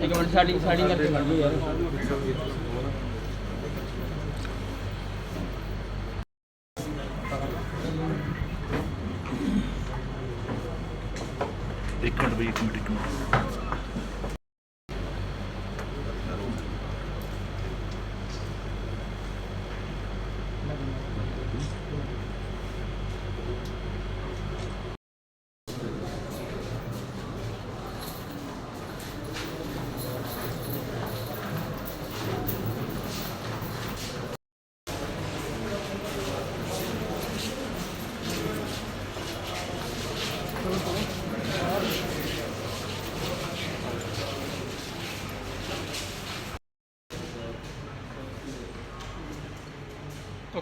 ਇੱਕ ਮਿੰਟ ਸਾਡੀ ਸਾਡੀ ਕਰਕੇ ਖੜ ਜਾਓ ਯਾਰ ਇੱਕ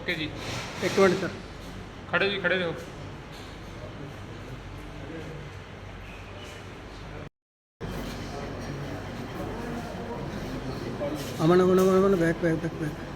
ਓਕੇ ਜੀ। ਇੱਕ ਮਿੰਟ ਸਰ। ਖੜੇ ਜੀ ਖੜੇ ਰਹੋ। Aman Aman Aman Aman back back back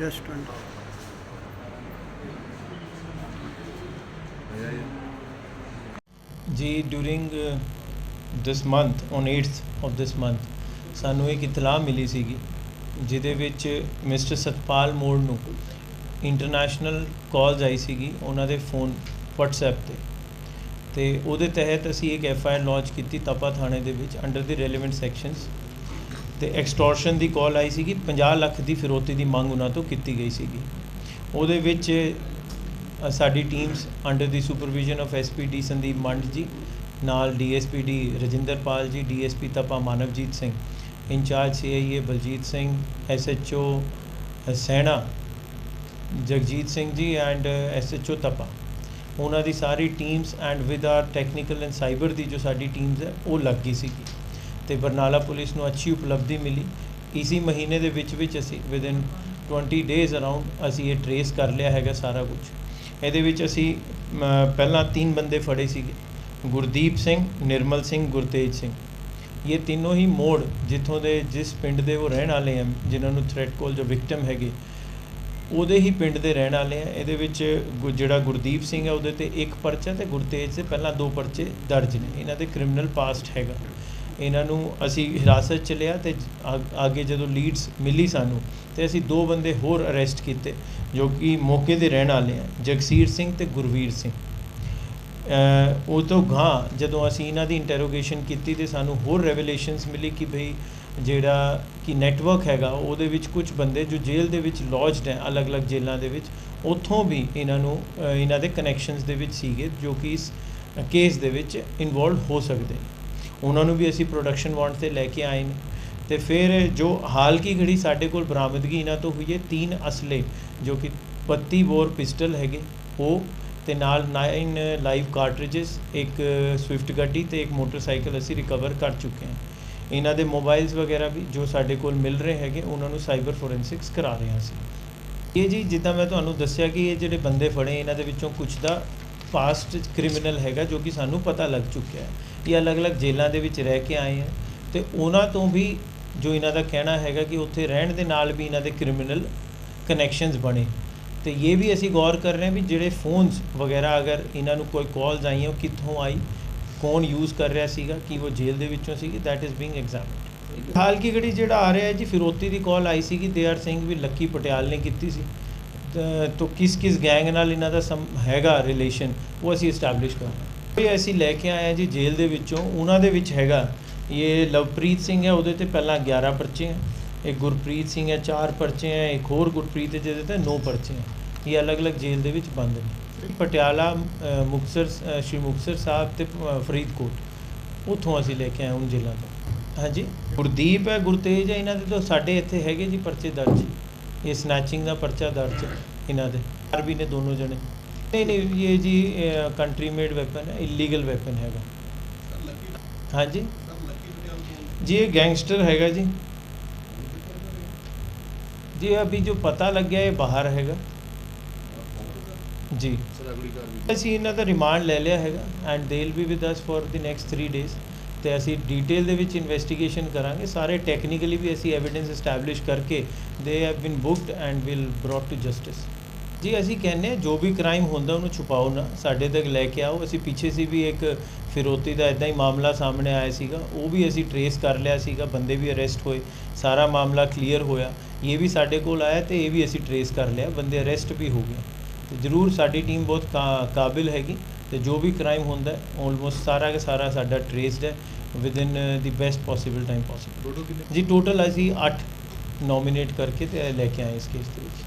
just twenty ਜੀ during this month on 8th of this month ਸਾਨੂੰ ਇੱਕ ਇਤਲਾਹ ਮਿਲੀ ਸੀਗੀ, ਜਿਹਦੇ ਵਿੱਚ ਮਿਸਟਰ ਸਤਪਾਲ ਮੋੜ ਨੂੰ ਇੰਟਰਨੈਸ਼ਨਲ ਕਾਲਸ ਆਈ ਸੀਗੀ, ਉਹਨਾਂ ਦੇ ਫੋਨ WhatsApp ਤੇ। ਤੇ ਉਹਦੇ ਤਹਿਤ ਅਸੀਂ ਇੱਕ ਐਫ ਆਈ ਆਰ ਲਾਂਚ ਕੀਤੀ ਤਪਾ ਥਾਣੇ ਦੇ ਵਿੱਚ ਅੰਡਰ ਦੀ ਰੈਲੇਵੈਂਟ ਸੈਕਸ਼ਨਸ ਤੇ ਐਕਸਟੋਰਸ਼ਨ ਦੀ ਕਾਲ ਆਈ ਸੀਗੀ 50 ਲੱਖ ਦੀ ਫਿਰੋਤੀ ਦੀ ਮੰਗ ਉਹਨਾਂ ਤੋਂ ਕੀਤੀ ਗਈ ਸੀਗੀ। ਉਹਦੇ ਵਿੱਚ ਸਾਡੀ teams under the supervision of SPD Sandeep Mand ji, ਨਾਲ DSPD Rajinderpal ji DSP Tapa Manavjit Singh, incharge CIA Baljit Singh SHO Saina, Jagjit Singh ji and SHO Tapa. ਉਹਨਾਂ ਦੀ ਸਾਰੀ teams and with our technical and cyber ਦੀ ਜੋ ਸਾਡੀ teams ਹੈ, ਉਹ ਲੱਗ ਗਈ ਸੀਗੀ। ਤੇ ਬਰਨਾਲਾ ਪੁਲਿਸ ਨੂੰ ਅੱਛੀ ਉਪਲਬਧੀ ਮਿਲੀ। ਇਸੀ ਮਹੀਨੇ ਦੇ ਵਿੱਚ ਵਿੱਚ ਅਸੀਂ ਵਿਦਿਨ 20 ਡੇਜ਼ ਅਰਾਊਂਡ ਅਸੀਂ ਇਹ ਟਰੇਸ ਕਰ ਲਿਆ ਹੈਗਾ ਸਾਰਾ ਕੁਝ ਇਹਦੇ ਵਿੱਚ ਅਸੀਂ ਪਹਿਲਾਂ ਤਿੰਨ ਬੰਦੇ ਫੜੇ ਸੀਗੇ। ਗੁਰਦੀਪ ਸਿੰਘ, ਨਿਰਮਲ ਸਿੰਘ, ਗੁਰਤੇਜ ਸਿੰਘ। ਇਹ ਤਿੰਨੋਂ ਹੀ ਮੋੜ ਜਿੱਥੋਂ ਦੇ ਜਿਸ ਪਿੰਡ ਦੇ ਉਹ ਰਹਿਣ ਵਾਲੇ ਆ, ਜਿਨ੍ਹਾਂ ਨੂੰ ਥ੍ਰੈਟ ਕੋਲ ਜੋ ਵਿਕਟਮ ਹੈਗੇ, ਉਹਦੇ ਹੀ ਪਿੰਡ ਦੇ ਰਹਿਣ ਵਾਲੇ ਆ। ਇਹਦੇ ਵਿੱਚ ਗੁ- ਜਿਹੜਾ ਗੁਰਦੀਪ ਸਿੰਘ ਹੈ ਉਹਦੇ ਤੇ ਇੱਕ ਪਰਚਾ ਤੇ ਗੁਰਤੇਜ ਤੇ ਪਹਿਲਾਂ ਦੋ ਪਰਚੇ ਦਰਜ ਨੇ। ਇਹਨਾਂ ਦੇ ਕ੍ਰਿਮੀਨਲ ਪਾਸਟ ਹੈਗਾ। ਇਹਨਾਂ ਨੂੰ ਅਸੀਂ ਹਿਰਾਸਤ ਚ ਲਿਆ ਤੇ ਆ- ਅੱਗੇ ਜਦੋਂ ਲੀਡਸ ਮਿਲੀ ਸਾਨੂੰ, ਤੇ ਅਸੀਂ ਦੋ ਬੰਦੇ ਹੋਰ ਅਰੈਸਟ ਕੀਤੇ, ਜੋ ਕਿ ਮੌਕੇ ਦੇ ਰਹਿਣ ਵਾਲੇ ਆ, ਜਗਸੀਰ ਸਿੰਘ ਤੇ ਗੁਰਵੀਰ ਸਿੰਘ। ਉਹ ਤੋਂ ਗਾਂ ਜਦੋਂ ਅਸੀਂ ਇਹਨਾਂ ਦੀ ਇੰਟਰੋਗੇਸ਼ਨ ਕੀਤੀ ਤੇ ਸਾਨੂੰ ਹੋਰ ਰੈਵਲੇਸ਼ਨਸ ਮਿਲੀ ਕਿ ਭਈ ਜਿਹੜਾ ਕਿ ਨੈਟਵਰਕ ਹੈਗਾ, ਉਹਦੇ ਵਿੱਚ ਕੁਝ ਬੰਦੇ ਜੋ ਜੇਲ੍ਹ ਦੇ ਵਿੱਚ ਲੌਜਡ ਹੈ, ਅਲੱਗ-ਅਲੱਗ ਜੇਲ੍ਹਾਂ ਦੇ ਵਿੱਚ, ਉੱਥੋਂ ਵੀ ਇਹਨਾਂ ਨੂੰ ਇਹਨਾਂ ਦੇ ਕਨੈਕਸ਼ਨਸ ਦੇ ਵਿੱਚ ਸੀਗੇ, ਜੋ ਕਿ ਇਸ ਕੇਸ ਦੇ ਵਿੱਚ ਇਨਵੋਲਵ ਹੋ ਸਕਦੇ ਉਹਨਾਂ ਨੂੰ ਵੀ ਅਸੀਂ ਪ੍ਰੋਡਕਸ਼ਨ ਵਾਂਟ ਤੇ ਲੈ ਕੇ ਆਏ ਨੇ। ਅਤੇ ਫਿਰ ਜੋ ਹਾਲ ਕੀ ਘੜੀ ਸਾਡੇ ਕੋਲ ਬਰਾਮਦਗੀ ਇਹਨਾਂ ਤੋਂ ਹੋਈ ਹੈ, ਤਿੰਨ ਅਸਲੇ, ਜੋ ਕਿ 32 ਬੋਰ ਪਿਸਟਲ ਹੈਗੇ, ਉਹ ਤੇ ਨਾਲ 9 ਲਾਈਵ ਕਾਰਟ੍ਰਿਜਸ ਇੱਕ ਸਵਿਫਟ ਗੱਡੀ ਤੇ ਇੱਕ ਮੋਟਰਸਾਈਕਲ ਅਸੀਂ ਰਿਕਵਰ ਕਰ ਚੁੱਕੇ ਹਾਂ। ਇਹਨਾਂ ਦੇ ਮੋਬਾਈਲਸ ਵਗੈਰਾ ਵੀ ਜੋ ਸਾਡੇ ਕੋਲ ਮਿਲ ਰਹੇ ਹੈਗੇ, ਉਹਨਾਂ ਨੂੰ ਸਾਈਬਰ ਫੋਰੈਂਸਿਕਸ ਕਰਾ ਰਹੇ ਹਾਂ ਅਸੀਂ। ਇਹ ਜੀ, ਜਿੱਦਾਂ ਮੈਂ ਤੁਹਾਨੂੰ ਦੱਸਿਆ ਕਿ ਇਹ ਜਿਹੜੇ ਬੰਦੇ ਫੜੇ, ਇਹਨਾਂ ਦੇ ਵਿੱਚੋਂ ਕੁਝ ਦਾ ਪਾਸਟ ਕ੍ਰਿਮੀਨਲ ਹੈਗਾ, ਜੋ ਕਿ ਸਾਨੂੰ ਪਤਾ ਲੱਗ ਚੁੱਕਿਆ ਹੈ। ਇਹ ਅਲੱਗ-ਅਲੱਗ ਜੇਲ੍ਹਾਂ ਦੇ ਵਿੱਚ ਰਹਿ ਕੇ ਆਏ ਹੈ ਤੇ ਉਹਨਾਂ ਤੋਂ ਵੀ ਜੋ ਇਹਨਾਂ ਦਾ ਕਹਿਣਾ ਹੈਗਾ ਕਿ ਉੱਥੇ ਰਹਿਣ ਦੇ ਨਾਲ ਵੀ ਇਹਨਾਂ ਦੇ ਕ੍ਰਿਮੀਨਲ ਕਨੈਕਸ਼ਨਸ ਬਣੇ। ਤੇ ਇਹ ਵੀ ਅਸੀਂ ਗੌਰ ਕਰ ਰਹੇ ਹਾਂ ਵੀ ਜਿਹੜੇ ਫੋਨਸ ਵਗੈਰਾ ਅਗਰ ਇਹਨਾਂ ਨੂੰ ਕੋਈ ਕਾਲਸ ਆਈਆਂ, ਉਹ ਕਿੱਥੋਂ ਆਈ, ਕੌਣ ਯੂਜ਼ ਕਰ ਰਿਹਾ ਸੀਗਾ, ਕਿ ਉਹ ਜੇਲ੍ਹ ਦੇ ਵਿੱਚੋਂ ਸੀਗੀ ਦੈਟ ਇਜ਼ being examined ਹਾਲ ਕੀ ਘੜੀ ਜਿਹੜਾ ਆ ਰਿਹਾ ਹੈ ਜੀ, ਫਿਰੋਤੀ ਦੀ ਕਾਲ ਆਈ ਸੀ ਕਿ ਦੇ ਆਰ ਸਿੰਘ ਵੀ ਲੱਕੀ ਪਟਿਆਲ ਨੇ ਕੀਤੀ ਸੀ। ਤੋ ਕਿਸ ਕਿਸ ਗੈਂਗ ਨਾਲ ਇਹਨਾਂ ਦਾ ਸਮ, ਹੈਗਾ ਰਿਲੇਸ਼ਨ ਉਹ ਅਸੀਂ ਐਸਟੈਬਲਿਸ਼ ਕਰ ਇਹ ਅਸੀਂ ਲੈ ਕੇ ਆਏ ਹਾਂ ਜੀ ਜੇਲ੍ਹ ਦੇ ਵਿੱਚੋਂ। ਉਹਨਾਂ ਦੇ ਵਿੱਚ ਹੈਗਾ ਇਹ ਲਵਪ੍ਰੀਤ ਸਿੰਘ ਹੈ ਉਹਦੇ ਤੇ ਪਹਿਲਾਂ 11 ਪਰਚੇ ਹੈ ਇੱਕ ਗੁਰਪ੍ਰੀਤ ਸਿੰਘ ਹੈ 4 ਪਰਚੇ ਹੈ ਇੱਕ ਹੋਰ ਗੁਰਪ੍ਰੀਤ ਹੈ ਜਿਹਦੇ ਤੇ 9 ਪਰਚੇ ਹੈ ਇਹ ਅਲੱਗ-ਅਲੱਗ ਜੇਲ੍ਹ ਦੇ ਵਿੱਚ ਬੰਦ ਨੇ। ਪਟਿਆਲਾ ਅ, ਮੁਕਤਸਰ ਸ਼੍ਰੀ ਮੁਕਤਸਰ ਸਾਹਿਬ ਤੇ ਫਰੀਦਕੋਟ। ਉੱਥੋਂ ਅਸੀਂ ਲੈ ਕੇ ਆਏ ਹੁਣ ਜੇਲ੍ਹਾਂ ਤੋਂ। ਹਾਂਜੀ? ਗੁਰਦੀਪ ਹੈ ਗੁਰਤੇਜ ਹੈ ਇਹਨਾਂ ਦੇ ਤਾਂ ਸਾਡੇ ਇੱਥੇ ਹੈਗੇ ਜੀ ਪਰਚੇ ਦਰਜ। ਇਹ ਸਨੈਚਿੰਗ ਦਾ ਪਰਚਾ ਦਰਜ ਇਹਨਾਂ ਦੇ। ਆਰਬੀ ਨੇ ਦੋਨੋਂ ਜਣੇ। ਨਹੀਂ ਨਹੀਂ, ਇਹ ਜੀ ਕੰਟਰੀ ਮੇਡ ਵੈਪਨ ਹੈ ਇਲੀਗਲ ਵੈਪਨ ਹੈਗਾ। ਹਾਂਜੀ? ਜੀ, ਇਹ ਗੈਂਗਸਟਰ ਹੈਗਾ ਜੀ। ਜੀ, ਅਭੀ ਜੋ ਪਤਾ ਲੱਗਿਆ, ਇਹ ਬਾਹਰ ਹੈਗਾ। ਜੀ। ਸਰ ਅਸੀਂ ਇਹਨਾਂ ਦਾ ਰਿਮਾਂਡ ਲੈ ਲਿਆ ਹੈਗਾ and they will be with us for the next 3 days ਤੇ ਅਸੀਂ ਡਿਟੇਲ ਦੇ ਵਿੱਚ ਇਨਵੈਸਟੀਗੇਸ਼ਨ ਕਰਾਂਗੇ, ਸਾਰੇ ਟੈਕਨੀਕਲੀ ਵੀ ਅਸੀਂ ਐਵੀਡੈਂਸ ਐਸਟੈਬਲਿਸ਼ ਕਰਕੇ they have been booked and will brought to justice ਜੀ ਅਸੀਂ ਕਹਿੰਦੇ ਹਾਂ ਜੋ ਵੀ ਕ੍ਰਾਈਮ ਹੁੰਦਾ ਉਹਨੂੰ ਛੁਪਾਓ ਨਾ ਸਾਡੇ ਤੱਕ ਲੈ ਕੇ ਆਓ। ਅਸੀਂ ਪਿੱਛੇ ਸੀ ਵੀ ਇੱਕ ਫਿਰੋਤੀ ਦਾ ਇਦਾਂ ਹੀ ਮਾਮਲਾ ਸਾਹਮਣੇ ਆਇਆ ਸੀਗਾ। ਉਹ ਵੀ ਅਸੀਂ ਟਰੇਸ ਕਰ ਲਿਆ ਸੀਗਾ ਬੰਦੇ ਵੀ ਅਰੈਸਟ ਹੋਏ ਸਾਰਾ ਮਾਮਲਾ ਕਲੀਅਰ ਹੋਇਆ। ਇਹ ਵੀ ਸਾਡੇ ਕੋਲ ਆਇਆ ਤੇ ਇਹ ਵੀ ਅਸੀਂ ਟਰੇਸ ਕਰ ਲਿਆ ਬੰਦੇ ਅਰੈਸਟ ਵੀ ਹੋ ਗਏ। ਤੇ ਜ਼ਰੂਰ ਸਾਡੀ ਟੀਮ ਬਹੁਤ ਕਾਬਿਲ ਹੈਗੀ ਤੇ ਜੋ ਵੀ ਕ੍ਰਾਈਮ ਹੁੰਦਾ ਆਲਮੋਸਟ ਸਾਰਾ ਦਾ ਸਾਰਾ ਸਾਡਾ ਟਰੇਸਡ ਹੈ within the best possible time possible ਜੀ ਟੋਟਲ ਅਸੀਂ 8 ਨੋਮੀਨੇਟ ਕਰਕੇ ਤੇ ਲੈ ਕੇ ਆਏ ਇਸ ਕੇਸ ਦੇ ਵਿੱਚ।